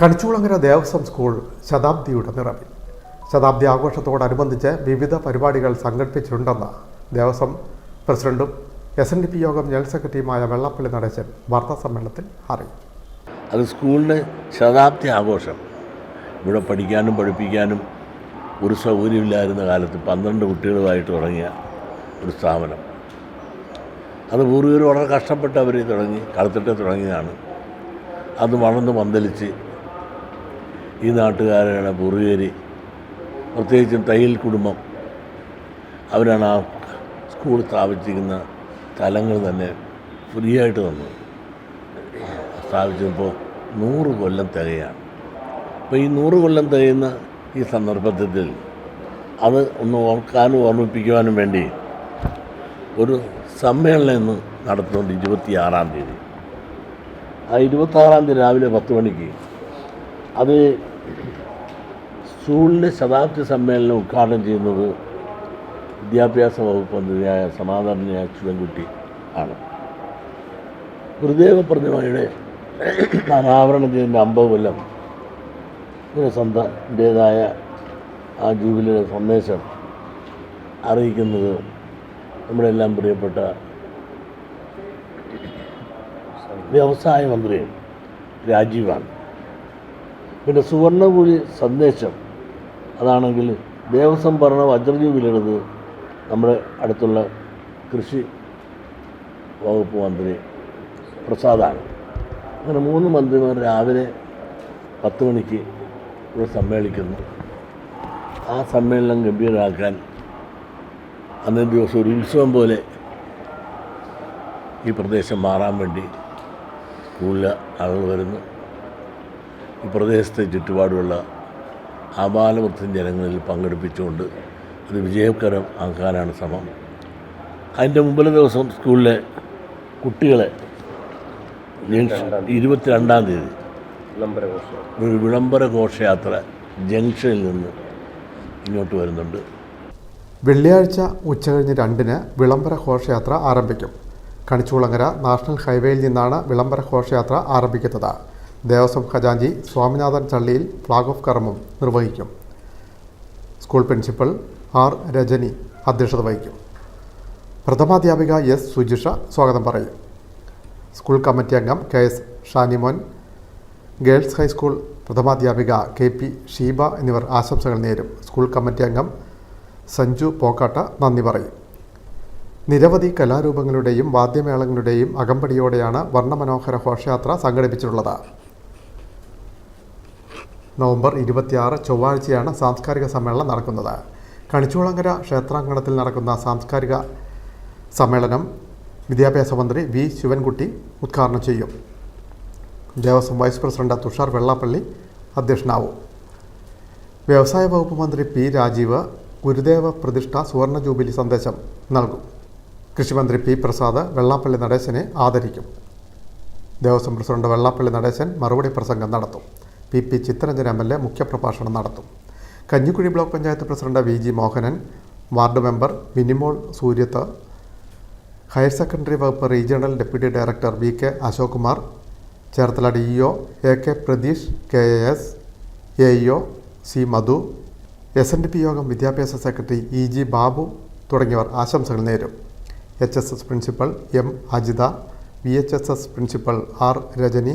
Kanichukulangara Devaswom school ശതാബ്ദിയുടെ നിറവിൽ. ശതാബ്ദി ആഘോഷത്തോടനുബന്ധിച്ച് വിവിധ പരിപാടികൾ സംഘടിപ്പിച്ചിട്ടുണ്ടെന്ന് ദേവസ്വം പ്രസിഡന്റും S N D P Yogam general സെക്രട്ടറിയുമായ വെള്ളപ്പള്ളി നടേശൻ വാർത്താസമ്മേളനത്തിൽ അറിയിച്ചു. അത് സ്കൂളിന്റെ ശതാബ്ദി ആഘോഷം. ഇവിടെ പഠിക്കാനും പഠിപ്പിക്കാനും ഒരു സൗകര്യമില്ലായിരുന്ന കാലത്ത് പന്ത്രണ്ട് കുട്ടികളുമായിട്ട് തുടങ്ങിയ ഒരു സ്ഥാപനം. അത് പൂർവികർ വളരെ കഷ്ടപ്പെട്ട് അവർ തുടങ്ങി കളത്തിട്ട് തുടങ്ങിയതാണ്. അത് വളർന്ന് പന്തലിച്ച് ഈ നാട്ടുകാരാണ് പൂർവികർ പ്രത്യേകിച്ചും തയ്യൽ കുടുംബം. അവരാണ് ആ സ്കൂൾ സ്ഥാപിച്ചിരിക്കുന്ന സ്ഥലങ്ങൾ തന്നെ ഫ്രീ ആയിട്ട് തന്നു സ്ഥാപിച്ചപ്പോൾ നൂറ് കൊല്ലം തികയാണ്. അപ്പോൾ ഈ നൂറ് കൊല്ലം തികയുന്ന ഈ സന്ദർഭത്തിൽ അത് ഒന്ന് ഓർക്കാനും ഓർമ്മിപ്പിക്കുവാനും വേണ്ടി ഒരു സമ്മേളനം ഇന്ന് നടത്തുന്നുണ്ട് ഇരുപത്തിയാറാം തീയതി. ആ ഇരുപത്താറാം തീയതി രാവിലെ പത്ത് മണിക്ക്. അത് സ്കൂളിന്റെ ശതാബ്ദി സമ്മേളനം ഉദ്ഘാടനം ചെയ്യുന്നത് വിദ്യാഭ്യാസ വകുപ്പ് മന്ത്രിയായ സമാധാനയായ ചുവൻകുട്ടി ആണ്. ഗുരുദേവ പ്രതിമയുടെ അനാവരണം ചെയ്യുന്ന അമ്പത് കൊല്ലം ഒരു സ്വന്തന്റേതായ ആ ജൂബിലിയുടെ സന്ദേശം അറിയിക്കുന്നത് നമ്മുടെ എല്ലാം പ്രിയപ്പെട്ട വ്യവസായ മന്ത്രി രാജീവാണ്. പിന്നെ സുവർണപൂലി സന്ദേശം അതാണെങ്കിൽ ദേവസ്വം ഭരണ വജ്രജൂബിലെടുത്ത് നമ്മുടെ അടുത്തുള്ള കൃഷി വകുപ്പ് മന്ത്രി പ്രസാദാണ്. അങ്ങനെ മൂന്ന് മന്ത്രിമാർ രാവിലെ പത്ത് മണിക്ക് ഇവിടെ സമ്മേളിക്കുന്നു. ആ സമ്മേളനം ഗംഭീരമാക്കാൻ അന്നേ ദിവസം ഒരു ഉത്സവം പോലെ ഈ പ്രദേശം മാറാൻ വേണ്ടി സ്കൂളിൽ ആളുകൾ വരുന്നു. പ്രദേശത്തെ ചുറ്റുപാടുമുള്ള ആബാലവൃദ്ധം ജനങ്ങളിൽ പങ്കെടുപ്പിച്ചുകൊണ്ട് അത് വിജയകരം ആക്കാനാണ് ശ്രമം. അതിന്റെ മുമ്പിലെ ദിവസം സ്കൂളിലെ കുട്ടികളെ ഇരുപത്തിരണ്ടാം തീയതി ഒരു വിളംബര ഘോഷയാത്ര ജംഗ്ഷനിൽ നിന്ന് ഇങ്ങോട്ട് വരുന്നുണ്ട്. വെള്ളിയാഴ്ച ഉച്ചകഴിഞ്ഞ് രണ്ടിന് വിളംബര ഘോഷയാത്ര ആരംഭിക്കും. കണിച്ചുകുളങ്ങര നാഷണൽ ഹൈവേയിൽ നിന്നാണ് വിളംബര ഘോഷയാത്ര ആരംഭിക്കുന്നത്. ദേവസ്വം ഖജാഞ്ചി സ്വാമിനാഥൻ ചള്ളിയിൽ ഫ്ലാഗ് ഓഫ് കർമ്മം നിർവഹിക്കും. സ്കൂൾ പ്രിൻസിപ്പൽ ആർ രജനി അധ്യക്ഷത വഹിക്കും. പ്രഥമാധ്യാപിക എസ് സുജിഷ സ്വാഗതം പറയും. സ്കൂൾ കമ്മിറ്റി അംഗം K S Shanimon girls high school പ്രഥമാധ്യാപിക K P Sheeba എന്നിവർ ആശംസകൾ നേരും. സ്കൂൾ കമ്മിറ്റി അംഗം സഞ്ജു പോക്കാട്ട നന്ദി പറയും. നിരവധി കലാരൂപങ്ങളുടെയും വാദ്യമേളങ്ങളുടെയും അകമ്പടിയോടെയാണ് വർണമനോഹര ഘോഷയാത്ര സംഘടിപ്പിച്ചിട്ടുള്ളത്. നവംബർ ഇരുപത്തിയാറ് ചൊവ്വാഴ്ചയാണ് സാംസ്കാരിക സമ്മേളനം നടക്കുന്നത്. കണിച്ചുളങ്ങര ക്ഷേത്രാങ്കണത്തിൽ നടക്കുന്ന സാംസ്കാരിക സമ്മേളനം വിദ്യാഭ്യാസ മന്ത്രി വി ശിവൻകുട്ടി ഉദ്ഘാടനം ചെയ്യും. ദേവസ്വം വൈസ് പ്രസിഡന്റ് തുഷാർ വെള്ളാപ്പള്ളി അധ്യക്ഷനാവും. വ്യവസായ വകുപ്പ് മന്ത്രി പി രാജീവ് ഗുരുദേവ പ്രതിഷ്ഠ സുവർണ ജൂബിലി സന്ദേശം നൽകും. കൃഷിമന്ത്രി പി പ്രസാദ് വെള്ളാപ്പള്ളി നടേശനെ ആദരിക്കും. ദേവസ്വം പ്രസിഡന്റ് വെള്ളാപ്പള്ളി നടേശൻ മറുപടി പ്രസംഗം നടത്തും. P P Chitharanjan M L A മുഖ്യപ്രഭാഷണം നടത്തും. Kanjikuzhi block panchayat president V G Mohanan ward member Minimol Sooryath higher secondary വകുപ്പ് regional deputy director V K Ashok Kumar Cherthala D E O A K Pratheesh K A S A E O C Madhu S N D P Yogam വിദ്യാഭ്യാസ secretary E G Babu തുടങ്ങിയവർ ആശംസകൾ നേരും. H S S principal M Ajitha V H S S principal R Rajani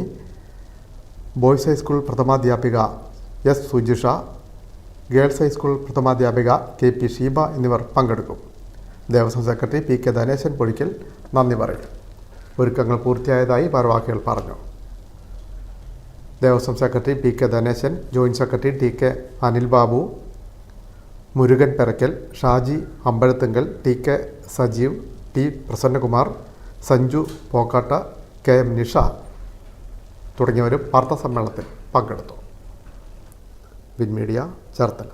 boys high school പ്രഥമാധ്യാപിക S Sujisha girls high school പ്രഥമാധ്യാപിക K P Sheeba എന്നിവർ പങ്കെടുക്കും. Devaswom secretary P K Dhaneshan Pozhikkal നന്ദി പറയും. ഒരുക്കങ്ങൾ പൂർത്തിയായതായി ഭാരവാഹികൾ പറഞ്ഞു. Devaswom secretary P K Dhaneshan joint secretary T K Anil Babu Murugan Perakkal Shaji Ambazhathungal T K Sajeev T Prasannakumar Sanju Pokkatta K M Nisha തുടങ്ങിയവരും വാർത്താസമ്മേളനത്തിൽ പങ്കെടുത്തു. Win Media Cherthala.